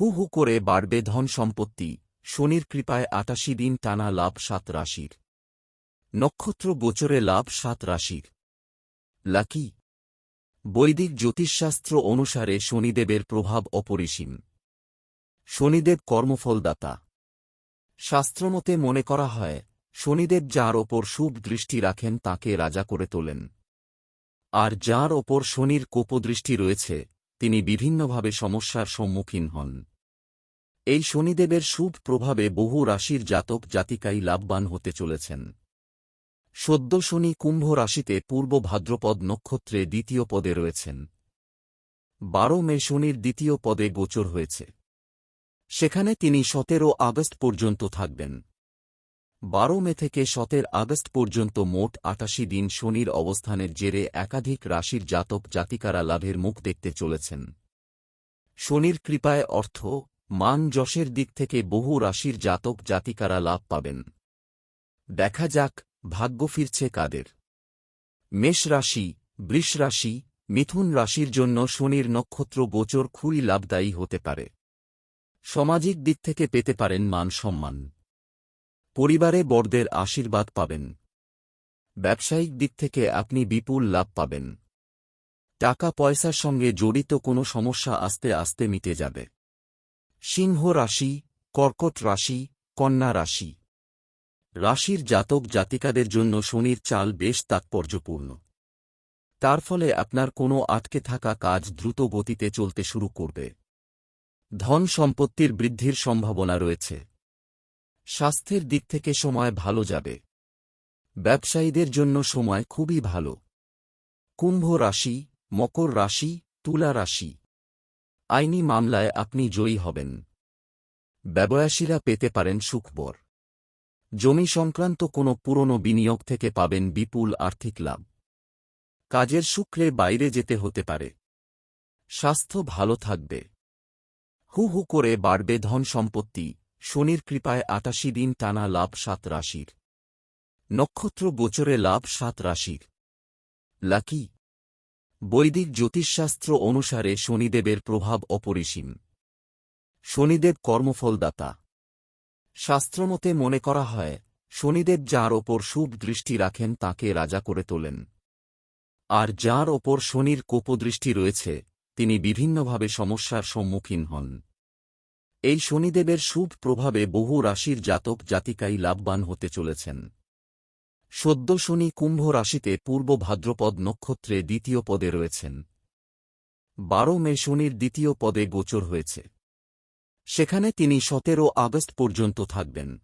হু হু করে বাড়বে ধন সম্পত্তি, শনির কৃপায় আটাশি দিন টানা লাভ সাত রাশির। নক্ষত্র গোচরে লাভ সাত রাশির। লাকি। বৈদিক জ্যোতিষশাস্ত্র অনুসারে শনিদেবের প্রভাব অপরিসীম। শনিদেব কর্মফলদাতা। শাস্ত্রমতে মনে করা হয়, শনিদেব যার ওপর শুভ দৃষ্টি রাখেন তাকে রাজা করে তোলেন। আর যার ওপর শনির কোপদৃষ্টি রয়েছে তিনি বিভিন্নভাবে সমস্যার সম্মুখীন হন। এই শনিদেবের শুভ প্রভাবে বহু রাশির জাতক জাতিকাই লাভবান হতে চলেছেন। সদ্য শনি কুম্ভ রাশিতে পূর্ব ভাদ্রপদ নক্ষত্রে দ্বিতীয় পদে রয়েছেন। বারো মে শনির দ্বিতীয় পদে গোচর হয়েছে। সেখানে তিনি সতেরো আগস্ট পর্যন্ত থাকবেন। বারো মে থেকে সতের আগস্ট পর্যন্ত মোট আটাশি দিন শনির অবস্থানের জেরে একাধিক রাশির জাতক জাতিকারা লাভের মুখ দেখতে চলেছেন। শনির কৃপায় অর্থ, মান যশের দিক থেকে বহু রাশির জাতক জাতিকারা লাভ পাবেন। দেখা যাক, ভাগ্য ফিরছে কাদের। মেষ রাশি, বৃষ রাশি, মিথুন রাশির জন্য শনির নক্ষত্র গোচর খুবই লাভদায়ী হতে পারে। সামাজিক দিক থেকে পেতে পারেন মান সম্মান। পরিবারে বড়দের আশীর্বাদ পাবেন। ব্যবসায়িক দিক থেকে আপনি বিপুল লাভ পাবেন। টাকা পয়সার সঙ্গে জড়িত কোনো সমস্যা আস্তে আস্তে মিটে যাবে। সিংহ রাশি, কর্কট রাশি, কন্যা রাশি। রাশির জাতক জাতিকাদের জন্য শনির চাল বেশ তাৎপর্যপূর্ণ। তার ফলে আপনার কোনো আটকে থাকা কাজ দ্রুত গতিতে চলতে শুরু করবে। ধন সম্পত্তির বৃদ্ধির সম্ভাবনা রয়েছে। স্বাস্থ্যের দিক থেকে সময় ভালো যাবে। ব্যবসায়ীদের জন্য সময় খুবই ভালো। কুম্ভ রাশি, মকর রাশি, তুলা রাশি। আইনি মামলায় আপনি জয়ী হবেন। ব্যবয়াসীরা পেতে পারেন সুখবর। জমি সংক্রান্ত কোনো পুরনো বিনিয়োগ থেকে পাবেন বিপুল আর্থিক লাভ। কাজের শুক্রে বাইরে যেতে হতে পারে। স্বাস্থ্য ভালো থাকবে। হু হু করে বাড়বে ধন সম্পত্তি। শনির কৃপায় আটাশি দিন টানা লাভ সাত রাশির। নক্ষত্র গোচরে লাভ সাত রাশির। লাকি। বৈদিক জ্যোতিষশাস্ত্র অনুসারে শনিদেবের প্রভাব অপরিসীম। শনিদেব কর্মফলদাতা। শাস্ত্রমতে মনে করা হয়, শনিদেব যার ওপর শুভ দৃষ্টি রাখেন তাকে রাজা করে তোলেন। আর যার ওপর শনির কোপদৃষ্টি রয়েছে, তিনি বিভিন্নভাবে সমস্যার সম্মুখীন হন। এই শনিদেবের শুভ প্রভাবে বহু রাশির জাতক জাতিকাই লাভবান হতে চলেছেন। সদ্য শনি কুম্ভ রাশিতে পূর্ব ভাদ্রপদ নক্ষত্রে দ্বিতীয় পদে রয়েছেন। বারো মে শনির দ্বিতীয় পদে গোচর হয়েছে। সেখানে তিনি সতেরো আগস্ট পর্যন্ত থাকবেন।